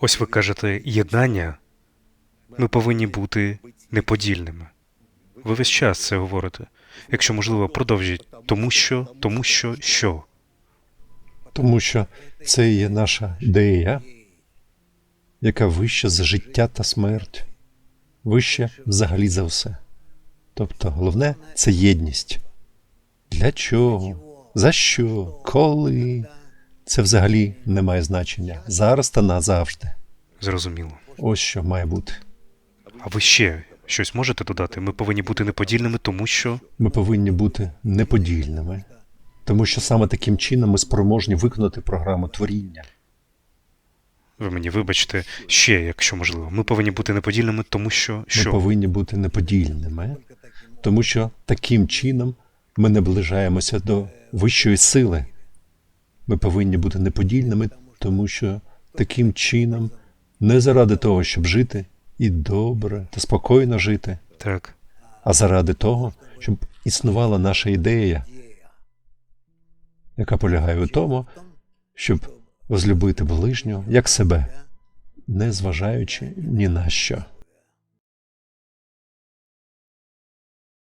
Ось ви кажете єднання. Ми повинні бути неподільними. Ви весь час це говорите. Якщо можливо, продовжіть. Тому що, тому що, що. Тому що це є наша ідея, яка вища за життя та смерть, вища взагалі за все. Тобто, головне це єдність. Для чого? За що? Коли? Це взагалі не має значення. Зараз та назавжди. Зрозуміло. Ось що має бути. А ви ще щось можете додати? Ми повинні бути неподільними, тому що. Ми повинні бути неподільними, тому що саме таким чином ми спроможні виконати програму творіння. Ви мені вибачте ще, якщо можливо. Ми повинні бути неподільними, тому що. Ми повинні бути неподільними, тому що таким чином ми наближаємося до вищої сили. Ми повинні бути неподільними, тому що таким чином, не заради того, щоб жити і добре та спокійно жити, Так. а заради того, щоб існувала наша ідея, яка полягає у тому, щоб возлюбити ближнього як себе, не зважаючи ні на що.